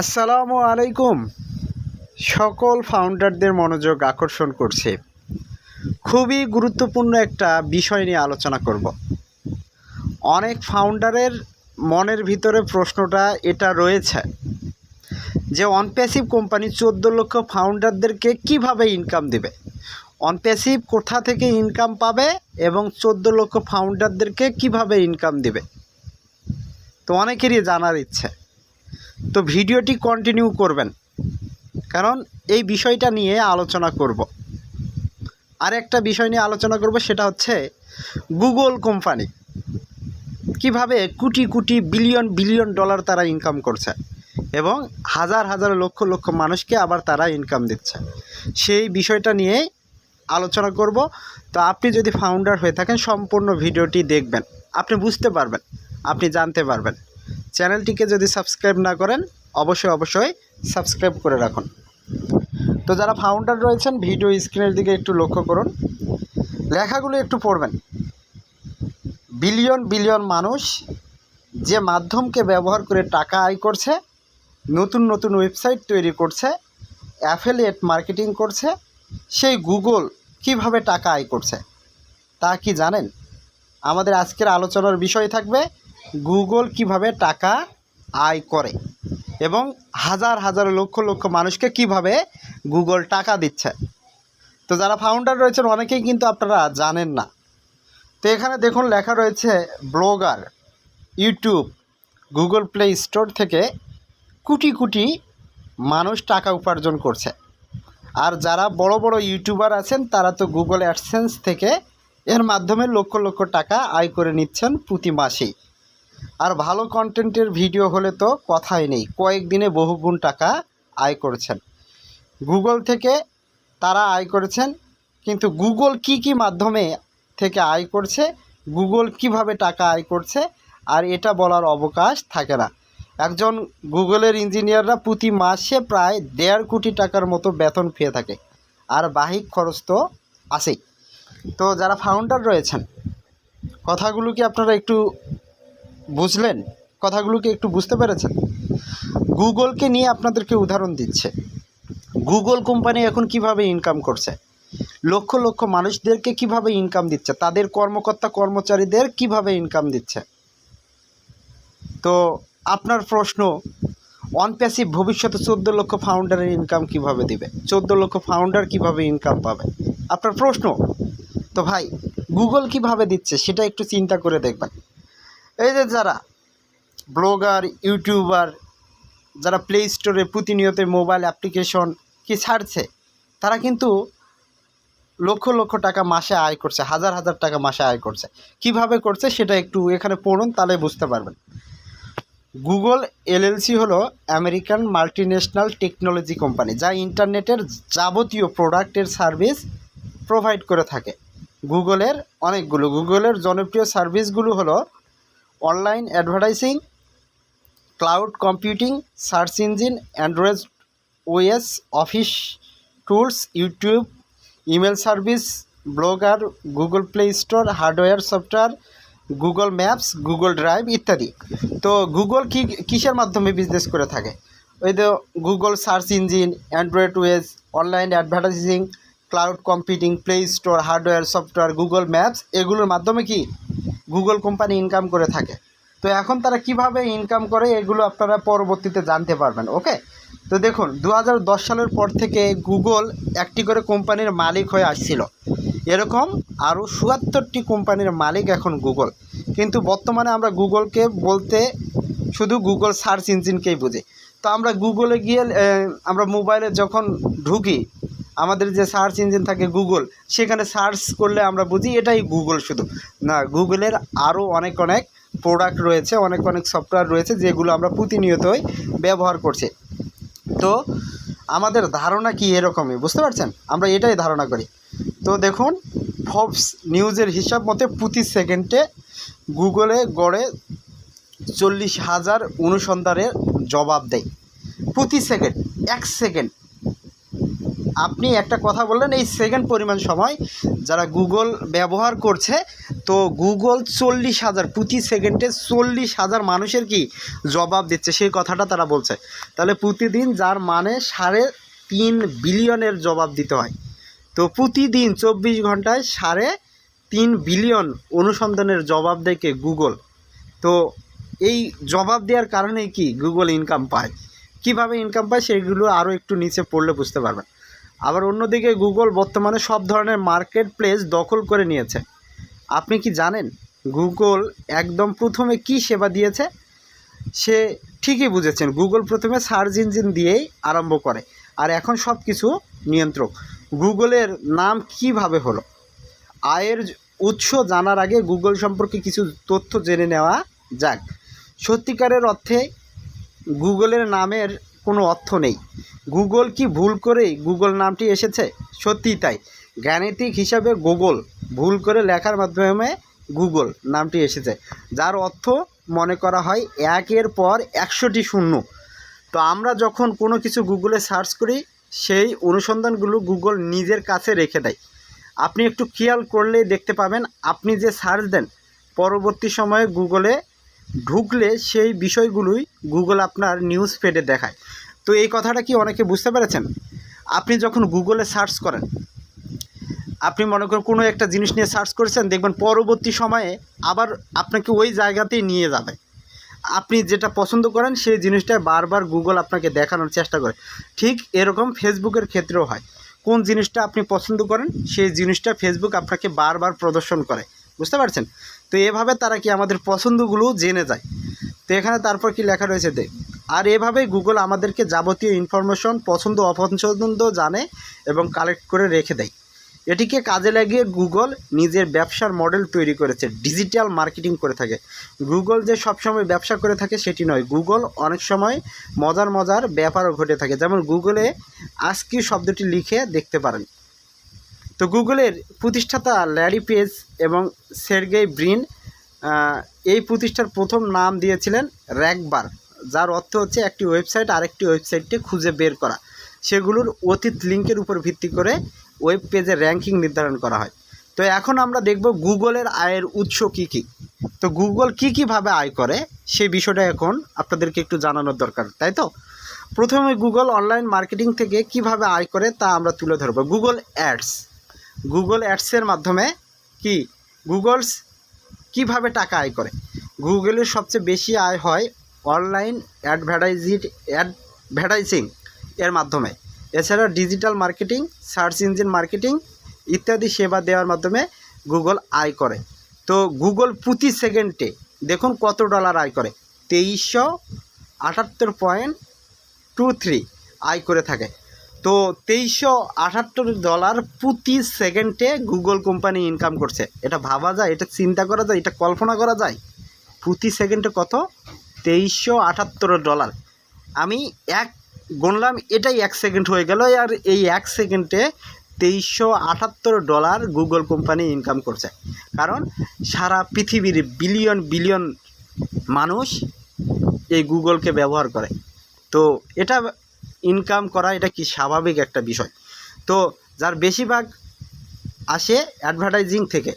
আসসালামু আলাইকুম। সকল ফাউন্ডারদের মনোযোগ আকর্ষণ করছে। খুবই গুরুত্বপূর্ণ একটা বিষয় নিয়ে আলোচনা করব। অনেক ফাউন্ডারের মনের ভিতরে প্রশ্নটা এটা রয়েছে যে অনপ্যাসিভ কোম্পানি চোদ্দ লক্ষ ফাউন্ডারদেরকে কীভাবে ইনকাম দেবে? অনপ্যাসিভ কোথা থেকে ইনকাম পাবে এবং চোদ্দ লক্ষ ফাউন্ডারদেরকে কীভাবে ইনকাম দেবে? তো অনেকেরই জানার ইচ্ছে। তো ভিডিওটি কন্টিনিউ করবেন। কারণ এই বিষয়টা নিয়ে আলোচনা করব। আর একটা বিষয় নিয়ে আলোচনা করব সেটা হচ্ছে গুগল কোম্পানি কীভাবে crore crore billion billion dollar তারা ইনকাম করছে এবং হাজার হাজার লক্ষ লক্ষ মানুষকে আবার তারা ইনকাম দিচ্ছে। সেই বিষয়টা নিয়ে আলোচনা করব। তো আপনি যদি ফাউন্ডার হয়ে থাকেন, সম্পূর্ণ ভিডিওটি দেখবেন। আপনি বুঝতে পারবেন, আপনি জানতে পারবেন। চ্যানেলটিকে যদি সাবস্ক্রাইব না করেন, অবশ্যই অবশ্যই সাবস্ক্রাইব করে রাখুন। তো যারা ফাউন্ডার রয়েছেন, ভিডিও স্ক্রিনের দিকে একটু লক্ষ্য করুন। লেখাগুলো একটু পড়বেন। বিলিয়ন বিলিয়ন মানুষ যে মাধ্যমকে ব্যবহার করে টাকা আয় করছে, নতুন নতুন ওয়েবসাইট তৈরি করছে অ্যাফিলিয়েট মার্কেটিং করছে, সেই গুগল কীভাবে টাকা আয় করছে, তা কি জানেন? আমাদের আজকের আলোচনার বিষয় থাকবে গুগল কীভাবে টাকা আয় করে এবং হাজার হাজার লক্ষ লক্ষ মানুষকে কীভাবে গুগল টাকা দিচ্ছে। তো যারা ফাউন্ডার রয়েছেন, অনেকেই কিন্তু আপনারা জানেন না। তো এখানে দেখুন লেখা রয়েছে, blogger, YouTube, Google Play Store থেকে কোটি কোটি মানুষ টাকা উপার্জন করছে। আর যারা বড় বড় ইউটিউবার আছেন, তারা তো গুগল অ্যাডসেন্স থেকে এর মাধ্যমে লক্ষ লক্ষ টাকা আয় করে নিচ্ছেন প্রতি মাসেই। আর ভালো কন্টেন্টের ভিডিও হলে তো কথাই নেই। কয়েকদিনে বহুগুণ টাকা আয় করেছেন। গুগল থেকে তারা আয় করেছেন, কিন্তু গুগল কি কি মাধ্যমে থেকে আয় করছে গুগল কীভাবে টাকা আয় করছে, আর এটা বলার অবকাশ থাকে না। একজন গুগলের ইঞ্জিনিয়াররা প্রতি মাসে প্রায় দেড় কোটি টাকার মতো বেতন পেয়ে থাকে, আর বাহিক খরচ তো আছেই। তো যারা ফাউন্ডার রয়েছেন, কথাগুলো কি আপনারা একটু বুঝলেন? কথাগুলোকে একটু বুঝতে পেরেছেন? গুগলকে নিয়ে আপনাদেরকে উদাহরণ দিচ্ছে। গুগল কোম্পানি এখন কীভাবে ইনকাম করছে? লক্ষ লক্ষ মানুষদেরকে কীভাবে ইনকাম দিচ্ছে? তাদের কর্মকর্তা কর্মচারীদের কীভাবে ইনকাম দিচ্ছে? তো আপনার প্রশ্ন অনপ্যাসিভ ভবিষ্যতে চোদ্দ লক্ষ ফাউন্ডারের ইনকাম কীভাবে দিবে? চোদ্দ লক্ষ ফাউন্ডার কীভাবে ইনকাম পাবে? আপনার প্রশ্ন? তো ভাই, গুগল কীভাবে দিচ্ছে সেটা একটু চিন্তা করে দেখবেন। এই যে যারা ব্লগার, ইউটিউবার, যারা প্লে স্টোরে প্রতিনিয়ত মোবাইল অ্যাপ্লিকেশন কি ছাড়ছে, তারা কিন্তু লক্ষ লক্ষ টাকা মাসে আয় করছে, হাজার হাজার টাকা মাসে আয় করছে। কীভাবে করছে সেটা একটু এখানে পড়ুন, তাহলে বুঝতে পারবেন। গুগল এলএলসি হলো আমেরিকান মাল্টিন্যাশনাল টেকনোলজি কোম্পানি যা ইন্টারনেটের যাবতীয় প্রোডাক্টের সার্ভিস প্রোভাইড করে থাকে। গুগলের অনেকগুলো গুগলের জনপ্রিয় সার্ভিসগুলো হলো online advertising, cloud computing, search engine, Android OS, office tools, YouTube, email service, blogger, Google Play Store, hardware, software, Google Maps, Google Drive ইত্যাদি। তো গুগল কি, কিসের মাধ্যমে বিজনেস করে থাকে? ওই তো Google search engine, Android OS online advertising, cloud computing, Play Store, hardware, software, Google Maps, এগুলোর মাধ্যমে কি গুগল কোম্পানি ইনকাম করে থাকে। তো এখন তারা কীভাবে ইনকাম করে এগুলো আপনারা পরবর্তীতে জানতে পারবেন ওকে তো দেখুন দু হাজার দশ সালের পর থেকে গুগল একটি করে কোম্পানির মালিক হয়ে আসছিল। এরকম আরও চুয়াত্তরটি কোম্পানির মালিক এখন গুগল। কিন্তু বর্তমানে আমরা গুগলকে বলতে শুধু গুগল সার্চ ইঞ্জিনকেই বুঝি। তো আমরা গুগলে গিয়ে আমরা মোবাইলে যখন ঢুকি আমাদের যে সার্চ ইঞ্জিন থাকে গুগল সেখানে সার্চ করলে আমরা বুঝি এটাই গুগল শুধু। না গুগলের আরও অনেক অনেক প্রোডাক্ট রয়েছে, অনেক অনেক সফটওয়্যার রয়েছে, যেগুলো আমরা প্রতিনিয়তই ব্যবহার করছি। তো, আমাদের ধারণা কি এরকমই, বুঝতে পারছেন? আমরা এটাই ধারণা করি। তো দেখুন ফবস নিউজের হিসাব মতে প্রতি সেকেন্ডে গুগলে গড়ে চল্লিশ হাজার অনুসন্ধানের জবাব দেয়। প্রতি সেকেন্ড এক সেকেন্ড আপনি একটা কথা বললেন, এই সেকেন্ড পরিমাণ সময় যারা গুগল ব্যবহার করছে, তো গুগল চল্লিশ হাজার, প্রতি সেকেন্ডে চল্লিশ হাজার মানুষের কি জবাব দিচ্ছে? সেই কথাটা তারা বলছে। তাহলে প্রতিদিন যার মানে সাড়ে তিন বিলিয়নের জবাব দিতে হয়। তো প্রতিদিন চব্বিশ ঘন্টায় সাড়ে তিন বিলিয়ন অনুসন্ধানের জবাব কে গুগল তো এই জবাব দেওয়ার কারণে কি গুগল ইনকাম পায়? কীভাবে ইনকাম পায়? সেগুলো আরও একটু নিচে পড়লে বুঝতে পারবেন। আবার অন্যদিকে গুগল বর্তমানে সব ধরনের মার্কেট প্লেস দখল করে নিয়েছে। আপনি কি জানেন গুগল একদম প্রথমে কি সেবা দিয়েছে? সে ঠিকই বুঝেছেন, গুগল প্রথমে সার্চ ইঞ্জিন দিয়েই আরম্ভ করে। আর এখন সব কিছু নিয়ন্ত্রক। গুগলের নাম কীভাবে হলো? আয়ের উৎস জানার আগে গুগল সম্পর্কে কিছু তথ্য জেনে নেওয়া যাক। সত্যিকারের অর্থে গুগলের নামের কোনো অর্থ নেই। গুগল কি ভুল করেই গুগল নামটি এসেছে? সত্যিই তাই। গাণিতিক হিসাবে গুগল ভুল করে লেখার মাধ্যমে গুগল নামটি এসেছে। যার অর্থ মনে করা হয় একের পর একশোটি শূন্য। তো আমরা যখন কোনো কিছু গুগলে সার্চ করি, সেই অনুসন্ধানগুলো গুগল নিজের কাছে রেখে দেয়। আপনি একটু খেয়াল করলেই দেখতে পাবেন, আপনি যে সার্চ দেন, পরবর্তী সময়ে গুগলে ঢুকলে সেই বিষয়গুলোই গুগল আপনার নিউজ ফিডে দেখায়। তো এই কথাটা কি অনেকে বুঝতে পেরেছেন? আপনি যখন গুগলে সার্চ করেন, আপনি মনে করেন কোনো একটা জিনিস নিয়ে সার্চ করেছেন, দেখবেন পরবর্তী সময়ে আবার আপনাকে ওই জায়গাতেই নিয়ে যাবে। আপনি যেটা পছন্দ করেন, সেই জিনিসটা বারবার গুগল আপনাকে দেখানোর চেষ্টা করে। ঠিক এরকম ফেসবুকের ক্ষেত্রেও হয়। কোন জিনিসটা আপনি পছন্দ করেন, সেই জিনিসটা ফেসবুক আপনাকে বারবার প্রদর্শন করে। বুঝতে পারছেন? তো এভাবে তারা কি আমাদের পছন্দগুলো জেনে যায়? তো এখানে তারপর কি লেখা রয়েছে? দেখ আর এভাবেই গুগল আমাদেরকে যাবতীয় ইনফরমেশন পছন্দ, অপছন্দ জানে এবং কালেক্ট করে রেখে দেয়। এটিকে কাজে লাগিয়ে গুগল নিজের ব্যবসার মডেল তৈরি করেছে। ডিজিটাল মার্কেটিং করে থাকে। গুগল যে সবসময় ব্যবসা করে থাকে সেটি নয়। গুগল অনেক সময় মজার মজার ব্যাপারও ঘটে থাকে। যেমন গুগলে আজকি শব্দটি লিখে দেখতে পারেন। তো গুগলের প্রতিষ্ঠাতা ল্যারি পেজ এবং সের্গেই ব্রিন এই প্রতিষ্ঠার প্রথম নাম দিয়েছিলেন র্যাকবার যার অর্থ হচ্ছে একটি ওয়েবসাইট আরেকটি ওয়েবসাইটকে খুঁজে বের করা। সেগুলোর অতীত লিঙ্কের উপর ভিত্তি করে ওয়েব পেজের র্যাঙ্কিং নির্ধারণ করা হয়। তো এখন আমরা দেখব গুগলের আয়ের উৎস কী কী। তো গুগল কী কীভাবে আয় করে সেই বিষয়টা এখন আপনাদেরকে একটু জানানোর দরকার, তাই তো? প্রথমে গুগল অনলাইন মার্কেটিং থেকে কীভাবে আয় করে তা আমরা তুলে ধরবো। Google ads. গুগল অ্যাডসের মাধ্যমে কি? গুগলস কীভাবে টাকা আয় করে? গুগলের সবচেয়ে বেশি আয় হয় অনলাইন অ্যাডভার্টাইজিট অ্যাডভার্টাইজিং এর মাধ্যমে। এছাড়া digital marketing, search engine marketing ইত্যাদি সেবা দেওয়ার মাধ্যমে গুগল আয় করে। তো গুগল প্রতি সেকেন্ডে দেখুন কত ডলার আয় করে? তেইশশো আটাত্তর পয়েন্ট টু থ্রি আয় করে থাকে। তো তেইশশো আটাত্তর ডলার প্রতি সেকেন্ডে গুগল কোম্পানি ইনকাম করছে। এটা ভাবা যায়? এটা চিন্তা করা যায়? এটা কল্পনা করা যায়? প্রতি সেকেন্ডে কত? তেইশশো আটাত্তর ডলার। আমি এক গুনলাম, এটাই এক সেকেন্ড হয়ে গেল, আর এই এক সেকেন্ডে তেইশশো আটাত্তর ডলার গুগল কোম্পানি ইনকাম করছে। কারণ সারা পৃথিবীর বিলিয়ন বিলিয়ন মানুষ এই গুগলকে ব্যবহার করে। তো এটা ইনকাম করা এটা কি স্বাভাবিক একটা বিষয়? তো যার বেশিরভাগ আসে অ্যাডভার্টাইজিং থেকে।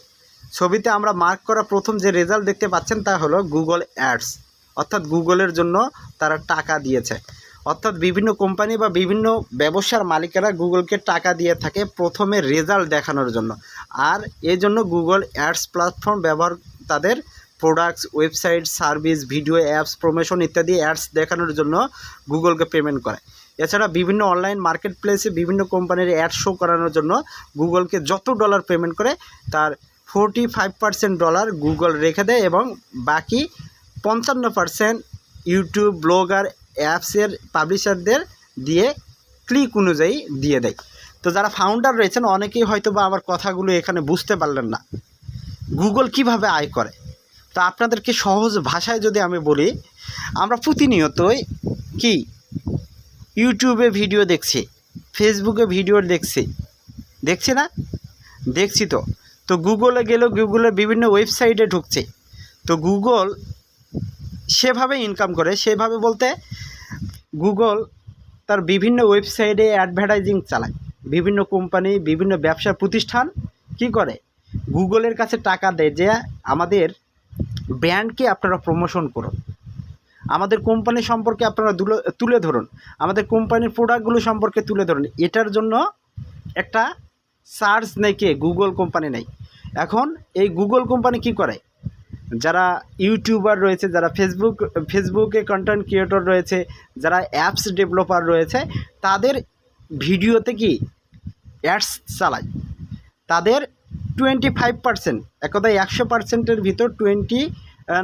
ছবিতে আমরা মার্ক করা প্রথম যে রেজাল্ট দেখতে পাচ্ছেন তা হলো গুগল অ্যাডস অর্থাৎ গুগলের জন্য তারা টাকা দিয়েছে। অর্থাৎ বিভিন্ন কোম্পানি বা বিভিন্ন ব্যবসার মালিকেরা গুগলকে টাকা দিয়ে থাকে প্রথমে রেজাল্ট দেখানোর জন্য। আর এই জন্য গুগল অ্যাডস প্ল্যাটফর্ম ব্যবহার তাদের products website service video apps promotion ইত্যাদি অ্যাডস দেখানোর জন্য গুগলকে পেমেন্ট করে। এছাড়া বিভিন্ন অনলাইন মার্কেট প্লেসে বিভিন্ন কোম্পানির অ্যাড শো করানোর জন্য গুগলকে যত ডলার পেমেন্ট করে, তার forty five percent dollar Google রেখে দেয় এবং বাকি পঞ্চান্ন পার্সেন্ট ইউটিউব ব্লগার অ্যাপসের পাবলিশারদের দিয়ে ক্লিক অনুযায়ী দিয়ে দেয়। তো যারা ফাউন্ডার রয়েছেন, অনেকেই হয়তো বা আমার কথাগুলো এখানে বুঝতে পারলেন না। গুগল কীভাবে আয় করে? তো আপনাদেরকে সহজ ভাষায় যদি আমি বলি, আমরা প্রতিনিয়তই কি? ইউটিউবে ভিডিও দেখছি, ফেসবুকে ভিডিও দেখছি। দেখছি না? দেখছি তো। তো গুগলে গেলেও গুগলের বিভিন্ন ওয়েবসাইটে ঢুকছে। তো গুগল সেভাবে ইনকাম করে। সেভাবে বলতে গুগল তার বিভিন্ন ওয়েবসাইটে অ্যাডভার্টাইজিং চালায়। বিভিন্ন কোম্পানি বিভিন্ন ব্যবসা প্রতিষ্ঠান কি করে? গুগলের কাছে টাকা দেয় যে আমাদের ব্র্যান্ডকে আপনারা প্রমোশন করুন। আমাদের কোম্পানি সম্পর্কে আপনারা তুলে ধরুন। আমাদের কোম্পানির প্রোডাক্টগুলো সম্পর্কে তুলে ধরুন। এটার জন্য একটা সার্চ নেই কে? গুগল কোম্পানি নেই। এখন এই গুগল কোম্পানি কি করে? যারা ইউটিউবার রয়েছে, যারা ফেসবুক ফেসবুকে কন্টেন্ট ক্রিয়েটর রয়েছে, যারা অ্যাপস ডেভেলপার রয়েছে, তাদের ভিডিওতে কি অ্যাডস চালায়? তাদের টোয়েন্টি ফাইভ পার্সেন্ট এক কথায় একশো পার্সেন্টের ভিতর টোয়েন্টি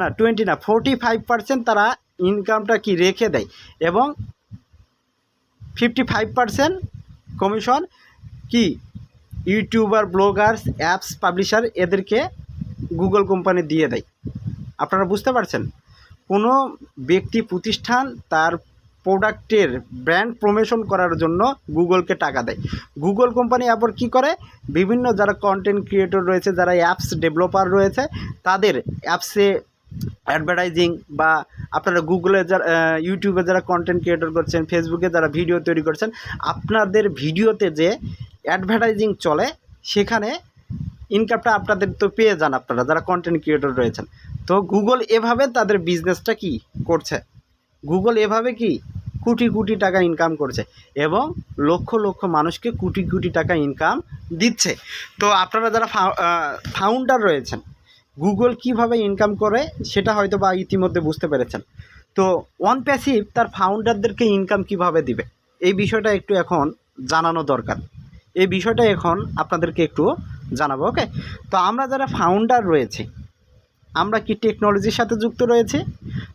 না টোয়েন্টি না ফোরটি ফাইভ পার্সেন্ট তারা ইনকামটা কি রেখে দেয় এবং ফিফটি ফাইভ পার্সেন্ট কমিশন কি ইউটিউবার ব্লগার্স অ্যাপস পাবলিশার এদেরকে গুগল কোম্পানি দিয়ে দেয়। আপনারা বুঝতে পারছেন? কোনো ব্যক্তি, প্রতিষ্ঠান তার প্রোডাক্টের ব্র্যান্ড প্রমোশন করার জন্য গুগলকে টাকা দেয়। গুগল কোম্পানি আবার কি করে? বিভিন্ন যারা কন্টেন্ট ক্রিয়েটর রয়েছে, যারা অ্যাপস ডেভেলপার রয়েছে, তাদের অ্যাপসে অ্যাডভার্টাইজিং বা আপনারা গুগলে যারা ইউটিউবে যারা কন্টেন্ট ক্রিয়েটর করছেন ফেসবুকে যারা ভিডিও তৈরি করছেন, আপনাদের ভিডিওতে যে অ্যাডভার্টাইজিং চলে, সেখানে ইনকামটা আপনাদের তো পেয়ে যান আপনারা, যারা কন্টেন্ট ক্রিয়েটর রয়েছেন। তো গুগল এভাবে তাদের বিজনেসটা কি করছে? গুগল এভাবে কি কোটি কোটি টাকা ইনকাম করছে এবং লক্ষ লক্ষ মানুষকে কোটি কোটি টাকা ইনকাম দিচ্ছে। তো আপনারা যারা ফাউন্ডার রয়েছেন গুগল কীভাবে ইনকাম করে সেটা হয়তো বা ইতিমধ্যে বুঝতে পেরেছেন। তো ওয়ান প্যাসিভ তার ফাউন্ডারদেরকে ইনকাম কীভাবে দিবে, এই বিষয়টা একটু এখন জানানো দরকার। এই বিষয়টা এখন আপনাদেরকে একটু জানাব ওকে তো আমরা যারা ফাউন্ডার রয়েছে, আমরা কি টেকনোলজির সাথে যুক্ত রয়েছে?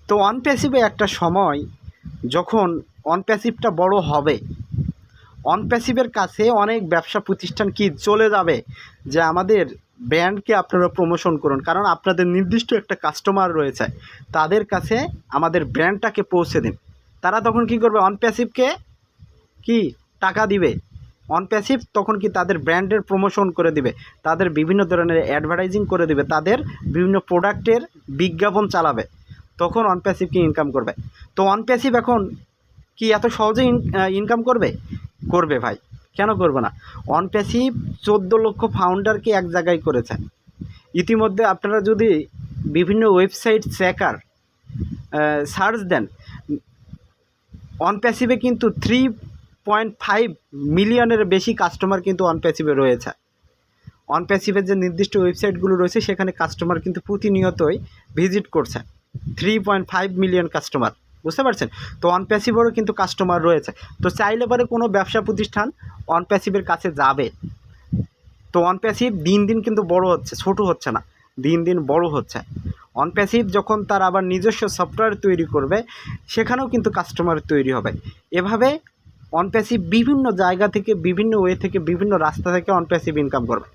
তো ওয়ান প্যাসিভে একটা সময় যখন অন প্যাসিভটা বড় হবে অন প্যাসিভের কাছে অনেক ব্যবসা প্রতিষ্ঠান কি চলে যাবে যে আমাদের ব্র্যান্ডকে আপনারা প্রমোশন করুন। কারণ আপনাদের নির্দিষ্ট একটা কাস্টমার রয়েছে, তাদের কাছে আমাদের ব্র্যান্ডটাকে পৌঁছে দিন। তারা তখন কি করবে? অন প্যাসিভকে কি টাকা দিবে? অন প্যাসিভ তখন কি তাদের ব্র্যান্ডের প্রমোশন করে দিবে? তাদের বিভিন্ন ধরনের অ্যাডভার্টাইজিং করে দিবে? তাদের বিভিন্ন প্রোডাক্টের বিজ্ঞাপন চালাবে? তখন অন প্যাসিভ কি ইনকাম করবে? তো অন প্যাসিভ এখন কি এত সহজে ইনকাম করবে? করবে ভাই। কেন করবে না? অন প্যাসিভ চোদ্দ লক্ষ ফাউন্ডারকে এক জায়গায় করেছে। ইতিমধ্যে আপনারা যদি বিভিন্ন ওয়েবসাইট চেকার সার্চ দেন অন প্যাসিভে কিন্তু থ্রি পয়েন্ট ফাইভ মিলিয়নের বেশি কাস্টমার কিন্তু অন প্যাসিভে রয়েছে। অন প্যাসিভের যে নির্দিষ্ট ওয়েবসাইটগুলো রয়েছে, সেখানে কাস্টমার কিন্তু প্রতিনিয়তই ভিজিট করছে। Three point five million customer বুঝতে পারছেন? তো অন প্যাসিভেরও কিন্তু কাস্টমার রয়েছে। তো চাইলে পরে কোনো ব্যবসা প্রতিষ্ঠান অন প্যাসিভের কাছে যাবে। তো অন প্যাসিভ দিন দিন কিন্তু বড় হচ্ছে, ছোট হচ্ছে না। দিন দিন বড় হচ্ছে। অন প্যাসিভ যখন তার আবার নিজস্ব সফটওয়্যার তৈরি করবে, সেখানেও কিন্তু কাস্টমার তৈরি হবে। এভাবে অন প্যাসিভ বিভিন্ন জায়গা থেকে, বিভিন্ন ওয়ে থেকে, বিভিন্ন রাস্তা থেকে অন প্যাসিভ ইনকাম করবে।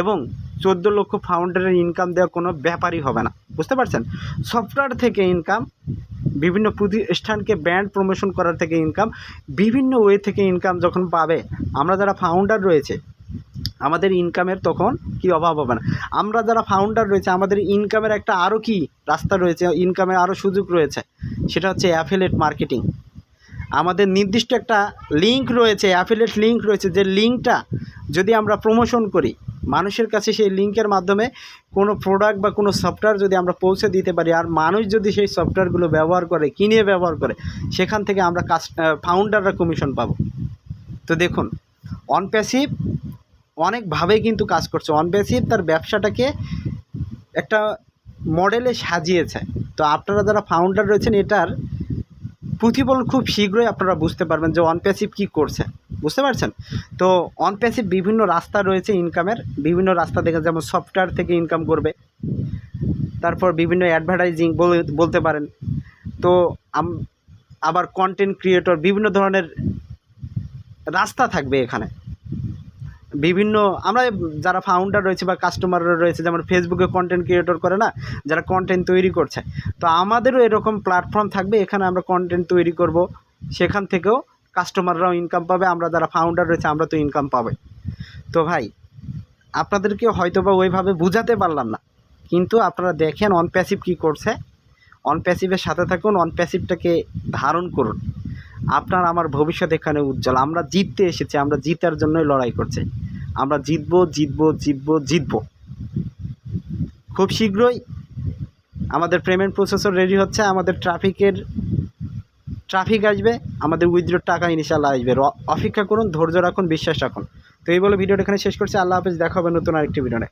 এবং চোদ্দ লক্ষ ফাউন্ডারের ইনকাম দেওয়া কোনো ব্যাপারই হবে না। বুঝতে পারছেন? সফটওয়্যার থেকে ইনকাম বিভিন্ন প্রতিষ্ঠানকে ব্র্যান্ড প্রমোশন করার থেকে ইনকাম বিভিন্ন ওয়ে থেকে ইনকাম যখন পাবে, আমরা যারা ফাউন্ডার রয়েছে, আমাদের ইনকামের তখন কি অভাব হবে না। আমরা যারা ফাউন্ডার রয়েছে, আমাদের ইনকামের একটা আরও কি রাস্তা রয়েছে ইনকামের আরও সুযোগ রয়েছে, সেটা হচ্ছে অ্যাফিলেট মার্কেটিং আমাদের নির্দিষ্ট একটা লিঙ্ক রয়েছে অ্যাফিলেট লিঙ্ক রয়েছে, যে লিঙ্কটা যদি আমরা প্রমোশন করি মানুষের কাছে সেই লিঙ্কের মাধ্যমে কোনো প্রোডাক্ট বা কোনো সফটওয়্যার যদি আমরা পৌঁছে দিতে পারি, আর মানুষ যদি সেই সফটওয়্যারগুলো ব্যবহার করে কিনে ব্যবহার করে, সেখান থেকে আমরা কাজ ফাউন্ডাররা কমিশন পাবো। তো দেখুন অন প্যাসিভ অনেকভাবে কিন্তু কাজ করছে। অন প্যাসিভ তার ব্যবসাটাকে একটা মডেলে সাজিয়েছে। তো আপনারা যারা ফাউন্ডার রয়েছেন, এটার প্রতিফলন খুব শীঘ্রই আপনারা বুঝতে পারবেন যে অনপ্যাসিভ কী করছে। বুঝতে পারছেন? তো অন প্যাসিভ বিভিন্ন রাস্তা রয়েছে ইনকামের বিভিন্ন রাস্তা থেকে যেমন সফটওয়্যার থেকে ইনকাম করবে। তারপর বিভিন্ন অ্যাডভার্টাইজিং বলতে পারেন। তো আবার কন্টেন্ট ক্রিয়েটর বিভিন্ন ধরনের রাস্তা থাকবে এখানে। বিভিন্ন, আমরা যারা ফাউন্ডার রয়েছে বা কাস্টমাররা রয়েছে, যেমন ফেসবুকে কন্টেন্ট ক্রিয়েটর করে না, যারা কন্টেন্ট তৈরি করছে। তো আমাদেরও এরকম প্ল্যাটফর্ম থাকবে, এখানে আমরা কন্টেন্ট তৈরি করব। সেখান থেকেও কাস্টমাররাও ইনকাম পাবে, আমরা যারা ফাউন্ডার রয়েছে, আমরা তো ইনকাম পাবে। তো ভাই আপনাদেরকে হয়তো বা ওইভাবে বুঝাতে পারলাম না। কিন্তু আপনারা দেখেন অন প্যাসিভ কী করছে। অন প্যাসিভের সাথে থাকুন অন প্যাসিভটাকে ধারণ করুন। আপনার আমার ভবিষ্যৎ এখানে উজ্জ্বল। আমরা জিততে এসেছি, আমরা জিতার জন্যই লড়াই করছি। আমরা জিতবো জিতবো জিতবো জিতবো। খুব শীঘ্রই আমাদের পেমেন্ট প্রসেসর রেডি হচ্ছে, আমাদের ট্রাফিকের ট্রাফিক আসবে, আমাদের উইথড্রোর টাকা ইনশাল্লাহ আসবে। অপেক্ষা করুন, ধৈর্য রাখুন, বিশ্বাস রাখুন। তো এই বলে ভিডিওটা এখানে শেষ করছি। আল্লাহ হাফেজ, দেখা হবে নতুন আরেকটি ভিডিওতে